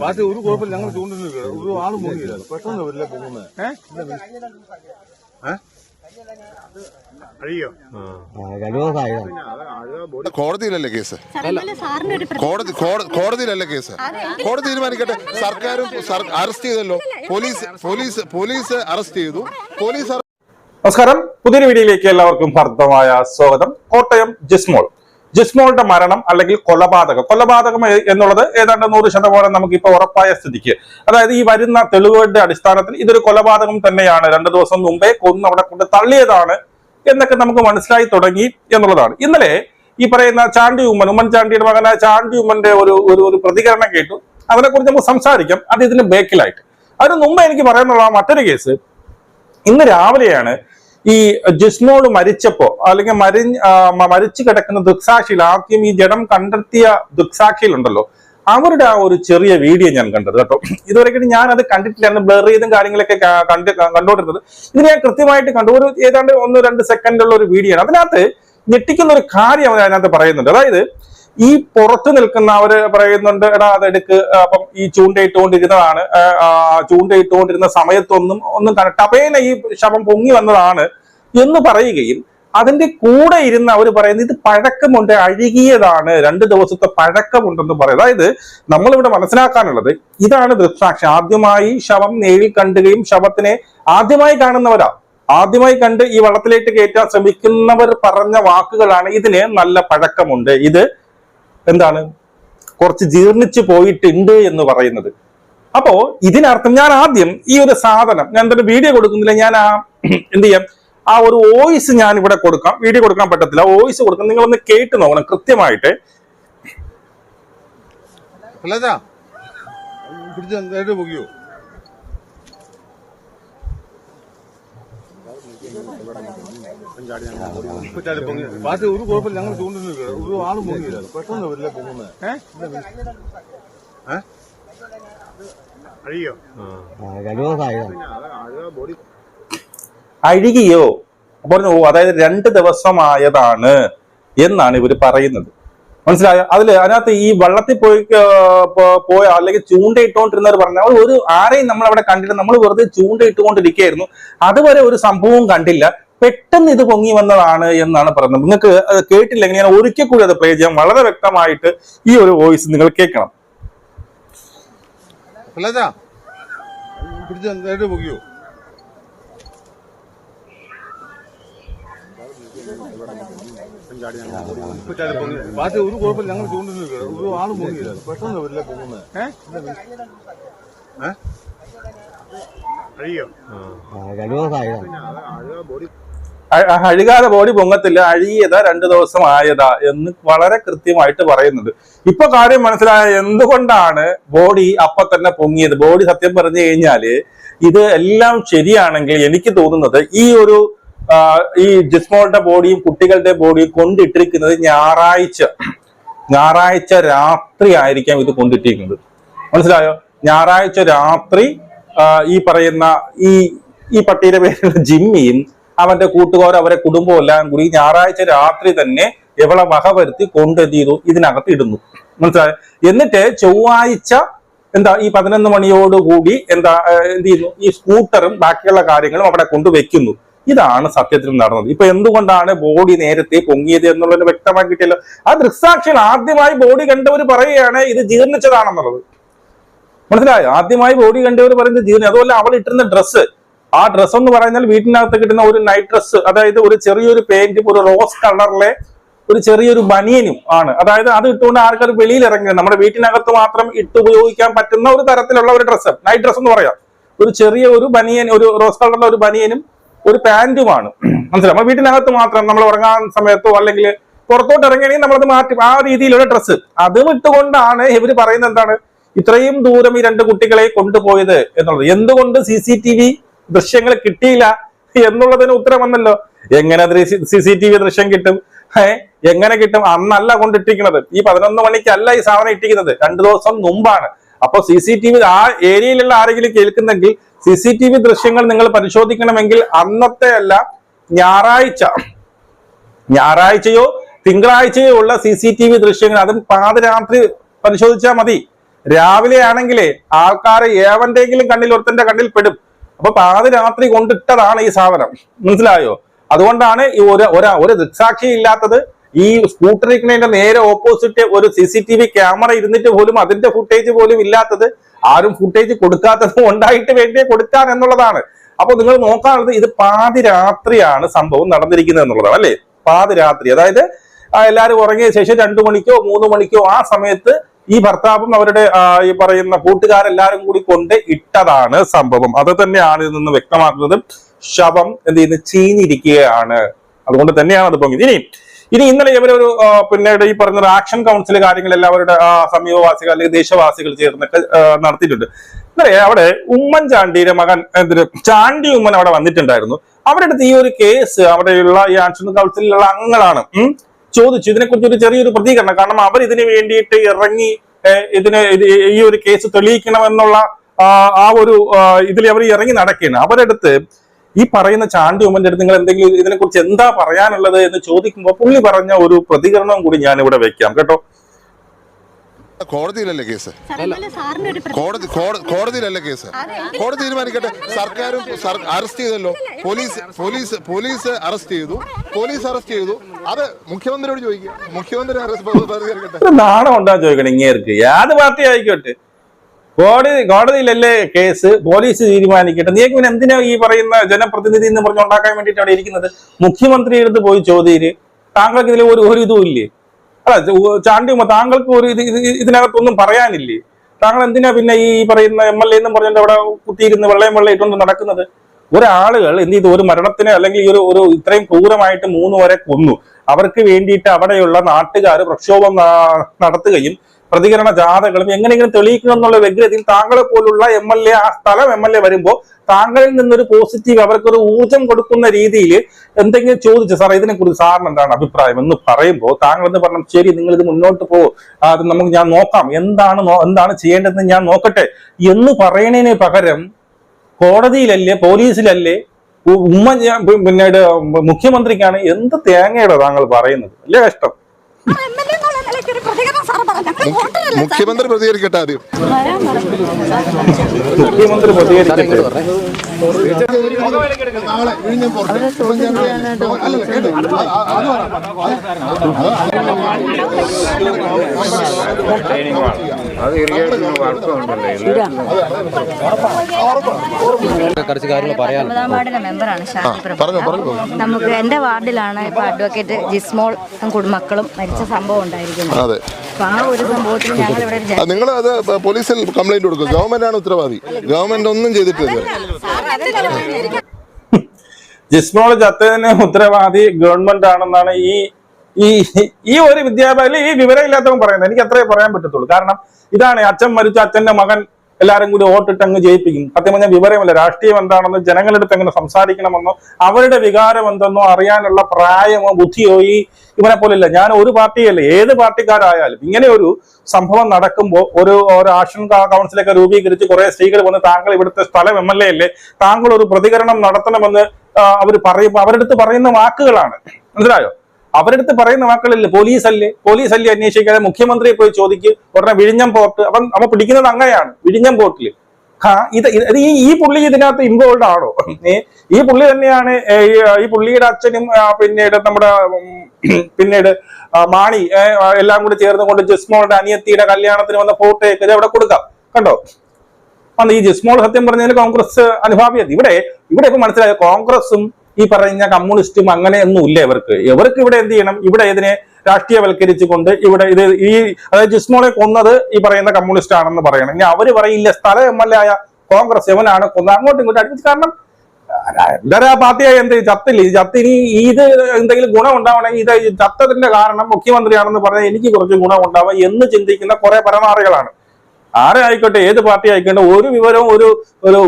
Party ഒരു കുഴപ്പമില്ല. ഞങ്ങൾ ചൂണ്ടില്ല ഒരു ആൾ പൊങ്ങിയില്ല. പെട്ടെന്ന് വരില്ല പോകുന്നത് കോടതിയിലല്ലേ കേസ്? കോടതി കോട- കോടതിയിലല്ലേ കേസ്? കോടതി തീരുമാനിക്കട്ടെ. സർക്കാരും അറസ്റ്റ് ചെയ്തല്ലോ. പോലീസ് പോലീസ് പോലീസ് അറസ്റ്റ് ചെയ്തു. പോലീസ് നമസ്കാരം. പുതിയൊരു വീഡിയോയിലേക്ക് എല്ലാവർക്കും ഹർദ്ദമായ സ്വാഗതം. കോട്ടയം ജിസ്മോൾ. ജിസ്മോളുടെ മരണം അല്ലെങ്കിൽ കൊലപാതകം. കൊലപാതകം എന്നുള്ളത് ഏതാണ്ട് നൂറ് ശതമാനം നമുക്ക് ഇപ്പൊ ഉറപ്പായ സ്ഥിതിക്ക്. അതായത് ഈ വരുന്ന തെളിവുകളുടെ അടിസ്ഥാനത്തിൽ ഇതൊരു കൊലപാതകം തന്നെയാണ്. രണ്ടു ദിവസം മുമ്പേ കൊന്ന് അവിടെ കൊണ്ട് തള്ളിയതാണ് എന്നൊക്കെ നമുക്ക് മനസ്സിലായി തുടങ്ങി എന്നുള്ളതാണ്. ഇന്നലെ ഈ പറയുന്ന ചാണ്ടി ഉമ്മൻ ഉമ്മൻചാണ്ടിയുടെ മകനായ ചാണ്ടി ഉമ്മന്റെ ഒരു ഒരു ഒരു പ്രതികരണം കേട്ടു. അതിനെക്കുറിച്ച് നമുക്ക് സംസാരിക്കാം. അത് ഇതിന് ബേക്കിലായിട്ട്. അതിന് മുമ്പ് എനിക്ക് പറയാനുള്ള മറ്റൊരു കേസ്. ഇന്ന് രാവിലെയാണ് ഈ ജിഷ്ണുവോട് മരിച്ചപ്പോ അല്ലെങ്കിൽ മരി മരിച്ചു കിടക്കുന്ന ദുക്സാക്ഷിയിൽ ആദ്യം ഈ ജഡം കണ്ടെത്തിയ ദുക്സാക്ഷിയിലുണ്ടല്ലോ അവരുടെ ആ ഒരു ചെറിയ വീഡിയോ ഞാൻ കണ്ടത് കേട്ടോ. ഇതുവരെക്കും ഞാൻ അത് കണ്ടിട്ടില്ലായിരുന്നു ബ്ലർ ചെയ്തും കാര്യങ്ങളൊക്കെ കണ്ട് കണ്ടോണ്ടിരുന്നത് ഇത് ഞാൻ കൃത്യമായിട്ട് കണ്ടു. ഒരു ഏതാണ്ട് ഒന്ന് രണ്ട് സെക്കൻഡുള്ള ഒരു വീഡിയോ ആണ്. അതിനകത്ത് ഞെട്ടിക്കുന്ന ഒരു കാര്യം അതിനകത്ത് പറയുന്നുണ്ട്. അതായത് ഈ പുറത്തു നിൽക്കുന്ന അവർ പറയുന്നുണ്ട് എടാ അതെടുക്ക് അപ്പം ഈ ചൂണ്ടയിട്ടുകൊണ്ടിരുന്നതാണ് ചൂണ്ടയിട്ടുകൊണ്ടിരുന്ന സമയത്തൊന്നും ഒന്നും കണ്ട ടപേന ഈ ശവം പൊങ്ങി വന്നതാണ്. എന്ന് പറയുകയും അതിന്റെ കൂടെ ഇരുന്ന് അവർ പറയുന്നത് ഇത് പഴക്കമുണ്ട് അഴുകിയതാണ് രണ്ട് ദിവസത്തെ പഴക്കമുണ്ടെന്ന് പറയും. അതായത് നമ്മളിവിടെ മനസ്സിലാക്കാനുള്ളത് ഇതാണ് ദൃക്സാക്ഷി. ആദ്യമായി ശവം നേരിൽ കണ്ടുകയും ശവത്തിനെ ആദ്യമായി കാണുന്നവരാ. ആദ്യമായി കണ്ട് ഈ വള്ളത്തിലേക്ക് കയറ്റാൻ ശ്രമിക്കുന്നവർ പറഞ്ഞ വാക്കുകളാണ് ഇതിന് നല്ല പഴക്കമുണ്ട്. ഇത് എന്താണ്? കുറച്ച് ജീർണിച്ചു പോയിട്ടുണ്ട് എന്ന് പറയുന്നത്. അപ്പോ ഇതിനർത്ഥം ഞാൻ ആദ്യം ഈ ഒരു സാധനം ഞാൻ എന്തൊരു വീഡിയോ കൊടുക്കുന്നില്ല ഞാൻ ആ എന്ത് ചെയ്യാം? ആ ഒരു വോയിസ് ഞാൻ ഇവിടെ കൊടുക്കാം. വീഡിയോ കൊടുക്കാൻ പറ്റത്തില്ല. വോയിസ് കൊടുക്കാം നിങ്ങളൊന്ന് കേട്ട് നോക്കണം കൃത്യമായിട്ട്. പാർട്ടി ഒരു കുഴപ്പമില്ല. ഞങ്ങൾ ചൂണ്ടില്ല ഒരു ആളും പൊങ്ങിയില്ല. പെട്ടെന്ന് വരില്ല പൊങ്ങുന്നത് അഴിയോ അഴുകിയോ? പറഞ്ഞു ഓ അതായത് രണ്ട് ദിവസമായതാണ് എന്നാണ് ഇവർ പറയുന്നത്. മനസ്സിലായോ? അതിൽ അതിനകത്ത് ഈ വള്ളത്തിൽ പോയി പോയ അല്ലെങ്കിൽ ചൂണ്ടയിട്ടുകൊണ്ടിരുന്നവർ പറഞ്ഞ ഒരു ആരെയും നമ്മൾ അവിടെ കണ്ടില്ല. നമ്മൾ വെറുതെ ചൂണ്ടയിട്ടുകൊണ്ടിരിക്കുകയായിരുന്നു. അതുവരെ ഒരു സംഭവവും കണ്ടില്ല. പെട്ടെന്ന് ഇത് പൊങ്ങി വന്നതാണ് എന്നാണ് പറയുന്നത്. നിങ്ങൾക്ക് കേട്ടില്ലെങ്കിൽ ഞാൻ ഒരിക്കൽ കൂടി അത് പ്ലേ ചെയ്യാം. വളരെ വ്യക്തമായിട്ട് ഈ ഒരു വോയിസ് നിങ്ങൾ കേൾക്കണം. പിള്ളേച്ചാ പിടിച്ച് നേരിട്ട് പൊക്കിയോ പാർട്ടി ഒരു കുഴപ്പമില്ല ഞങ്ങൾ ചൂണ്ടില്ല ഒരു ആൾ പൊങ്ങിയില്ല പെട്ടെന്ന് വരില്ല പൊങ്ങുന്നത് അഴിയോ അ- അ- അഴുകാതെ ബോഡി പൊങ്ങത്തില്ല അഴുകിയതാ രണ്ടു ദിവസം ആയതാ എന്ന് വളരെ കൃത്യമായിട്ട് പറയുന്നുണ്ട്. ഇപ്പൊ കാര്യം മനസ്സിലായ എന്തുകൊണ്ടാണ് ബോഡി അപ്പൊ തന്നെ പൊങ്ങിയത്? ബോഡി സത്യം പറഞ്ഞു കഴിഞ്ഞാൽ ഇത് എല്ലാം ശരിയാണെങ്കിൽ എനിക്ക് തോന്നുന്നത് ഈ ഒരു ഈ ജിസ്മോളുടെ ബോഡിയും കുട്ടികളുടെ ബോഡിയും കൊണ്ടിട്ടിരിക്കുന്നത് ഞായറാഴ്ച. ഞായറാഴ്ച രാത്രി ആയിരിക്കാം ഇത് കൊണ്ടിട്ടിരിക്കുന്നത്. മനസ്സിലായോ? ഞായറാഴ്ച രാത്രി ഈ പറയുന്ന ഈ ഈ പട്ടിയുടെ പേരുള്ള ജിമ്മിയും അവന്റെ കൂട്ടുകാരും അവരെ കുടുംബവും എല്ലാം കൂടി ഞായറാഴ്ച രാത്രി തന്നെ എവളെ വക വരുത്തി കൊണ്ടെന്ത് ചെയ്തു? ഇതിനകത്ത് ഇടുന്നു. മനസ്സിലായോ? എന്നിട്ട് ചൊവ്വാഴ്ച എന്താ ഈ പതിനൊന്ന് മണിയോടുകൂടി എന്താ എന്ത് ചെയ്യുന്നു? ഈ സ്കൂട്ടറും ബാക്കിയുള്ള കാര്യങ്ങളും അവിടെ കൊണ്ടുവെക്കുന്നു ഇതാണ് സത്യത്തിൽ നടന്നത്. ഇപ്പൊ എന്തുകൊണ്ടാണ് ബോഡി നേരത്തെ പൊങ്ങിയത് എന്നുള്ളത് വ്യക്തമാക്കിയിട്ടില്ല. ആ ദൃക്സാക്ഷികൾ ആദ്യമായി ബോഡി കണ്ടവർ പറയുകയാണ് ഇത് ജീർണിച്ചതാണെന്നുള്ളത്. മനസ്സിലായോ? ആദ്യമായി ബോഡി കണ്ടവർ പറയുന്നത് ജീർണി. അതുപോലെ അവൾ ഇട്ടിരുന്ന ഡ്രസ്സ് ആ ഡ്രസ്സ് എന്ന് പറഞ്ഞാൽ വീട്ടിനകത്ത് കിട്ടുന്ന ഒരു നൈറ്റ് ഡ്രസ്സ് അതായത് ഒരു ചെറിയൊരു പെയിന്റും ഒരു റോസ് കളറിലെ ഒരു ചെറിയൊരു ബനിയനും ആണ്. അതായത് അത് ഇട്ടുകൊണ്ട് ആൾക്കാർ വെളിയിൽ ഇറങ്ങിയത്? നമ്മുടെ വീട്ടിനകത്ത് മാത്രം ഇട്ട് ഉപയോഗിക്കാൻ പറ്റുന്ന ഒരു തരത്തിലുള്ള ഒരു ഡ്രസ്സ് നൈറ്റ് ഡ്രസ്സ് എന്ന് പറയാം. ഒരു ചെറിയ ഒരു ബനിയൻ ഒരു റോസ് കളറിലെ ഒരു ബനിയനും ഒരു പാന്റുമാണ് മനസ്സിലായി? നമ്മൾ വീട്ടിനകത്ത് മാത്രം നമ്മൾ ഉറങ്ങാൻ സമയത്തോ അല്ലെങ്കിൽ പുറത്തോട്ട് ഇറങ്ങുകയാണെങ്കിൽ നമ്മളത് മാറ്റി ആ രീതിയിലുള്ള ഡ്രസ്സ്. അത് വിട്ടുകൊണ്ടാണ് ഇവർ പറയുന്നത് എന്താണ്? ഇത്രയും ദൂരം ഈ രണ്ട് കുട്ടികളെ കൊണ്ടുപോയത് എന്നുള്ളത്. എന്തുകൊണ്ട് സി സി ടി വി ദൃശ്യങ്ങൾ കിട്ടിയില്ല എന്നുള്ളതിന് ഉത്തരം വന്നല്ലോ. എങ്ങനെ സി സി ടി വി ദൃശ്യം കിട്ടും? ഏ എങ്ങനെ കിട്ടും? അന്നല്ല കൊണ്ടിട്ടിരിക്കുന്നത്. ഈ പതിനൊന്ന് മണിക്കല്ല ഈ സാധനം ഇട്ടിരിക്കുന്നത്. രണ്ടു ദിവസം മുമ്പാണ്. അപ്പൊ സി സി ടി വി ആ ഏരിയയിലുള്ള ആരെങ്കിലും കേൾക്കുന്നെങ്കിൽ സി സി ടി വി ദൃശ്യങ്ങൾ നിങ്ങൾ പരിശോധിക്കണമെങ്കിൽ അന്നത്തെ അല്ല ഞായറാഴ്ച. ഞായറാഴ്ചയോ തിങ്കളാഴ്ചയോ ഉള്ള സി സി ടി വി ദൃശ്യങ്ങൾ അതും പാതിരാത്രി പരിശോധിച്ചാൽ മതി. രാവിലെ ആണെങ്കിലേ ആൾക്കാരെ ഏവന്റെങ്കിലും കണ്ണിൽ ഒരുത്തന്റെ കണ്ണിൽ പെടും. അപ്പൊ പാതിരാത്രി കൊണ്ടിട്ടതാണ് ഈ സാധനം. മനസ്സിലായോ? അതുകൊണ്ടാണ് ഈ ഒരു ഒരു ദൃക്സാക്ഷി ഇല്ലാത്തത് ഈ സ്കൂട്ടറിക്കണേന്റെ നേരെ ഓപ്പോസിറ്റ് ഒരു C C T V camera ഇരുന്നിട്ട് പോലും അതിന്റെ ഫുട്ടേജ് പോലും ഇല്ലാത്തത് ആരും ഫുട്ടേജ് കൊടുക്കാത്തത് ഉണ്ടായിട്ട് വേണ്ടേ കൊടുക്കാൻ എന്നുള്ളതാണ്. അപ്പൊ നിങ്ങൾ നോക്കാനുള്ളത് ഇത് പാതിരാത്രിയാണ് സംഭവം നടന്നിരിക്കുന്നത് എന്നുള്ളതാണ് അല്ലേ? പാതിരാത്രി അതായത് എല്ലാവരും ഉറങ്ങിയ ശേഷം രണ്ടു മണിക്കോ മൂന്ന് മണിക്കോ ആ സമയത്ത് ഈ ഭർത്താവും അവരുടെ ഈ പറയുന്ന കൂട്ടുകാരെല്ലാരും കൂടി കൊണ്ട് ഇട്ടതാണ് സംഭവം. അത് തന്നെയാണ് ഇതിൽ നിന്ന് വ്യക്തമാക്കുന്നത് ശവം എന്ത് ചെയ്യുന്നത് ചീഞ്ഞിരിക്കുകയാണ്. അതുകൊണ്ട് തന്നെയാണ് അത് പൊങ്ങി ഇനി ഇനി ഇന്നലെ ഇവരൊരു ഒരു പിന്നീട് ഈ പറഞ്ഞ ആക്ഷൻ കൗൺസിൽ കാര്യങ്ങൾ എല്ലാവരുടെ സമീപവാസികൾ അല്ലെങ്കിൽ ദേശവാസികൾ ചേർന്നൊക്കെ നടത്തിയിട്ടുണ്ട്. ഇന്നലെ അവിടെ ഉമ്മൻചാണ്ടിയുടെ മകൻ എന്തൊരു ചാണ്ടി ഉമ്മൻ അവിടെ വന്നിട്ടുണ്ടായിരുന്നു. അവരുടെ ഈ ഒരു കേസ് അവിടെയുള്ള ഈ ആക്ഷൻ കൗൺസിലുള്ള അംഗങ്ങളാണ് ചോദിച്ചു. ഇതിനെക്കുറിച്ച് ഒരു ചെറിയൊരു പ്രതികരണം കാരണം അവർ ഇതിനു വേണ്ടിയിട്ട് ഇറങ്ങി ഇതിന് ഈ ഒരു കേസ് തെളിയിക്കണമെന്നുള്ള ആ ഒരു ഇതിൽ അവർ ഇറങ്ങി നടക്കുകയാണ്. അവരടുത്ത് ഈ പറയുന്ന ചാണ്ടി ഉമ്മന്റെ അടുത്ത് നിങ്ങൾ എന്തെങ്കിലും ഇതിനെക്കുറിച്ച് എന്താ പറയാനുള്ളത് എന്ന് ചോദിക്കുമ്പോൾ പുള്ളി പറഞ്ഞ ഒരു പ്രതികരണം കൂടി ഞാൻ ഇവിടെ വെക്കാം കേട്ടോ? കോടതിയിലല്ലേ കേസ്? സാർ, സാറിന്റെ ഒരു കോടതി കോട- കോടതിയിലല്ലേ കേസ്? കോടതി തീരുമാനിക്കട്ടെ. സർക്കാരും അറസ്റ്റ് ചെയ്തല്ലോ. പോലീസ് പോലീസ് പോലീസ് അറസ്റ്റ് ചെയ്തു. പോലീസ് അറസ്റ്റ് ചെയ്തു. അത് മുഖ്യമന്ത്രിയോട് ചോദിക്കുക മുഖ്യമന്ത്രി നാണം ഉണ്ടാ ചോദിക്കണം ഇങ്ങേർക്ക്. ഏത് പാർട്ടി ആയിക്കോട്ടെ? കോടതി കോടതിയിലല്ലേ കേസ്? പോലീസ് തീരുമാനിക്കട്ടെ. നീക്ക് പിന്നെ എന്തിനാ ഈ പറയുന്ന ജനപ്രതിനിധി എന്ന് പറഞ്ഞ് ഉണ്ടാക്കാൻ വേണ്ടിയിട്ട് അവിടെ ഇരിക്കുന്നത്? മുഖ്യമന്ത്രിയുടെ അടുത്ത് പോയി ചോദ്യം താങ്കൾക്ക് ഇതിൽ ഒരു ഒരു ഇതും ഇല്ലേ? അല്ല ച- ചാണ്ടി ഉമ്മ, താങ്കൾക്ക് ഒരു ഇത് ഇത് ഇതിനകത്തൊന്നും പറയാനില്ലേ? താങ്കൾ എന്തിനാ പിന്നെ ഈ പറയുന്ന എം എൽ എ എന്നും പറഞ്ഞിട്ട് അവിടെ കുത്തിയിരുന്ന് വെള്ളയും വെള്ളം ഇട്ടുകൊണ്ട് നടക്കുന്നത്? ഒരാളുകൾ എന്ത് ചെയ്തു? ഒരു മരണത്തിന് അല്ലെങ്കിൽ ഒരു ഒരു ഇത്രയും ക്രൂരമായിട്ട് മൂന്ന് വരെ കൊന്നു. അവർക്ക് വേണ്ടിയിട്ട് അവിടെയുള്ള നാട്ടുകാർ പ്രക്ഷോഭം നാ- നടത്തുകയും പ്രതികരണ ജാഥകളും എങ്ങനെയെങ്കിലും തെളിയിക്കണം എന്നുള്ള വ്യഗ്രതയിൽ താങ്കളെ പോലുള്ള എം എൽ എ ആ സ്ഥലം എം എൽ എ വരുമ്പോൾ താങ്കളിൽ നിന്നൊരു പോസിറ്റീവ് അവർക്കൊരു ഊർജം കൊടുക്കുന്ന രീതിയിൽ എന്തെങ്കിലും ചോദിച്ചു സാർ ഇതിനെക്കുറിച്ച് സാറിന് എന്താണ് അഭിപ്രായം എന്ന് പറയുമ്പോൾ താങ്കൾ എന്ന് പറഞ്ഞു ശരി നിങ്ങൾ ഇത് മുന്നോട്ട് പോ അത് നമുക്ക് ഞാൻ നോക്കാം. എന്താണ് എന്താണ് ചെയ്യേണ്ടതെന്ന് ഞാൻ നോക്കട്ടെ എന്ന് പറയുന്നതിന് പകരം കോടതിയിലല്ലേ പോലീസിലല്ലേ ഉമ്മ ഞാൻ പിന്നീട് മുഖ്യമന്ത്രിക്കാണ് എന്ത് തേങ്ങയുടെ താങ്കൾ പറയുന്നത്? അല്ലേ കഷ്ടം? മുഖ്യമന്ത്രി പ്രതികരിക്കട്ടെ ആദ്യം. മുഖ്യമന്ത്രി കുറച്ച് കാര്യങ്ങൾ മെമ്പറാണ് നമുക്ക് എന്റെ വാർഡിലാണ് ഇപ്പൊ അഡ്വക്കേറ്റ് ജിസ്മോൾ കുടുംബക്കളും മരിച്ച സംഭവം ഉണ്ടായിരിക്കുന്നത്. അതെ അപ്പൊ ആ ഒരു സംഭവത്തിൽ ഞങ്ങൾ ഇവിടെ നിങ്ങൾ അത് പോലീസിൽ കംപ്ലൈന്റ് കൊടുക്കും. ഗവൺമെന്റ് ആണ് ഉത്തരവാദി. ഗവൺമെന്റ് ഒന്നും ചെയ്തിട്ടില്ല. ജിസ്മോൾ ചത്തതിന് ഉത്തരവാദി ഗവൺമെന്റ് ആണെന്നാണ് ഈ ഈ ഈ ഒരു വിദ്യാഭ്യാസം ഈ വിവരമില്ലാത്തവൻ പറയുന്നത്. എനിക്ക് അത്രേ പറയാൻ പറ്റത്തുള്ളൂ. കാരണം ഇതാണ് അച്ഛൻ മരിച്ച അച്ഛന്റെ മകൻ എല്ലാരും കൂടി വോട്ടിട്ട് അങ്ങ് ജയിപ്പിക്കും. സത്യം പറഞ്ഞാൽ വിവരമില്ല. രാഷ്ട്രീയം എന്താണെന്നോ ജനങ്ങളെടുത്ത് എങ്ങനെ സംസാരിക്കണമെന്നോ അവരുടെ വികാരം എന്തെന്നോ അറിയാനുള്ള പ്രായമോ ബുദ്ധിയോ ഈ ഇവനെ പോലില്ല ഞാൻ ഒരു പാർട്ടിയല്ല ഏത് പാർട്ടിക്കാരായാലും ഇങ്ങനെ ഒരു സംഭവം നടക്കുമ്പോൾ ഒരു ഒരു ആക്ഷൻ കൗൺസിലൊക്കെ രൂപീകരിച്ച് കുറെ സ്ത്രീകൾ വന്ന് താങ്കൾ ഇവിടുത്തെ സ്ഥലം എം എൽ എ അല്ലേ താങ്കൾ ഒരു പ്രതികരണം നടത്തണമെന്ന് അവർ പറയുമ്പോൾ അവരെടുത്ത് പറയുന്ന വാക്കുകളാണ്. മനസ്സിലായോ? അവരുടെ അടുത്ത് പറയുന്ന വാക്കുകളില്ല? പോലീസ് അല്ലേ പോലീസ് അല്ലേ അന്വേഷിക്കാതെ മുഖ്യമന്ത്രിയെ പോയി ചോദിക്കും ഉടനെ വിഴിഞ്ഞം പോർട്ട് അവൻ അവ പിടിക്കുന്നത് അങ്ങനെയാണ് വിഴിഞ്ഞം പോർട്ടിൽ ഇത് ഈ ഈ പുള്ളി ഇതിനകത്ത് ഇൻവോൾവ് ആണോ? ഈ പുള്ളി തന്നെയാണ് ഈ- പുള്ളിയുടെ അച്ഛനും പിന്നീട് നമ്മുടെ പിന്നീട് മാണി എല്ലാം കൂടി ചേർന്ന് കൊണ്ട് ജിസ്മോളുടെ അനിയത്തിയുടെ കല്യാണത്തിന് വന്ന ഫോട്ടോയൊക്കെ ഇത് അവിടെ കൊടുക്കാം? കണ്ടോ? അന്ന് ഈ ജിസ്മോൾ സത്യം പറഞ്ഞാൽ കോൺഗ്രസ് അനുഭാവിയത് ഇവിടെ ഇവിടെ ഇപ്പൊ മനസ്സിലായ? കോൺഗ്രസും ഈ പറഞ്ഞ കമ്മ്യൂണിസ്റ്റും അങ്ങനെയൊന്നും ഇല്ല ഇവർക്ക്. ഇവർക്ക് ഇവിടെ എന്ത് ചെയ്യണം? ഇവിടെ ഇതിനെ രാഷ്ട്രീയവൽക്കരിച്ചുകൊണ്ട് ഇവിടെ ഇത് ഈ അതായത് ജിസ്മോളെ കൊന്നത് ഈ പറയുന്ന കമ്മ്യൂണിസ്റ്റ് ആണെന്ന് പറയണം. ഇനി അവർ പറയില്ല സ്ഥല എം എൽ എ ആയ കോൺഗ്രസ് എവനാണ് കൊന്നത്. അങ്ങോട്ടും ഇങ്ങോട്ടും അടുപ്പിച്ച് കാരണം എന്താ പാർട്ടിയായി എന്ത് ചത്തില്ല? ചത്തിന് ഇത് എന്തെങ്കിലും ഗുണം ഉണ്ടാവണമെങ്കിൽ ഇത് ചത്തതിന്റെ കാരണം മുഖ്യമന്ത്രിയാണെന്ന് പറഞ്ഞാൽ എനിക്ക് കുറച്ച് ഗുണം ഉണ്ടാവുക എന്ന് ചിന്തിക്കുന്ന കുറെ പരമാറികളാണ് ആരെ ആയിക്കോട്ടെ ഏത് പാർട്ടി ആയിക്കോട്ടെ ഒരു വിവരവും ഒരു ഒരു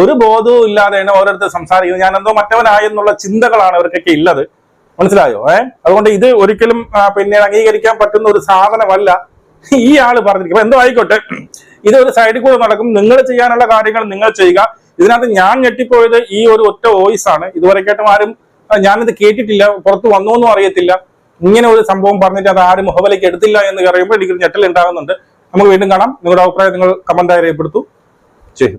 ഒരു ബോധവും ഇല്ലാതെയാണ് ഓരോരുത്തർ സംസാരിക്കുന്നത് ഞാൻ എന്തോ മറ്റവനായെന്നുള്ള ചിന്തകളാണ് അവർക്കൊക്കെ ഉള്ളത് മനസ്സിലായോ? ഏ? അതുകൊണ്ട് ഇത് ഒരിക്കലും പിന്നെ അംഗീകരിക്കാൻ പറ്റുന്ന ഒരു സാധനമല്ല. ഈ ആൾ പറഞ്ഞിരിക്കും എന്തോ ആയിക്കോട്ടെ ഇത് ഒരു സൈഡിൽ കൂടെ നടക്കും. നിങ്ങൾ ചെയ്യാനുള്ള കാര്യങ്ങൾ നിങ്ങൾ ചെയ്യുക. ഇതിനകത്ത് ഞാൻ ഞെട്ടിപ്പോയത് ഈ ഒരു ഒറ്റ വോയിസ് ആണ്. ഇതുവരെക്കായിട്ടും ആരും ഞാനിത് കേട്ടിട്ടില്ല. പുറത്ത് വന്നോന്നും അറിയത്തില്ല. ഇങ്ങനെ ഒരു സംഭവം പറഞ്ഞിട്ട് അത് ആരും മുഖവിലേക്ക് എടുത്തില്ല എന്ന് പറയുമ്പോൾ എനിക്കൊരു ഞെട്ടൽ ഉണ്ടാകുന്നുണ്ട്. നമുക്ക് വീണ്ടും കാണാം. നിങ്ങളുടെ അഭിപ്രായം നിങ്ങൾ കമന്റായി രേഖപ്പെടുത്തു. ശരി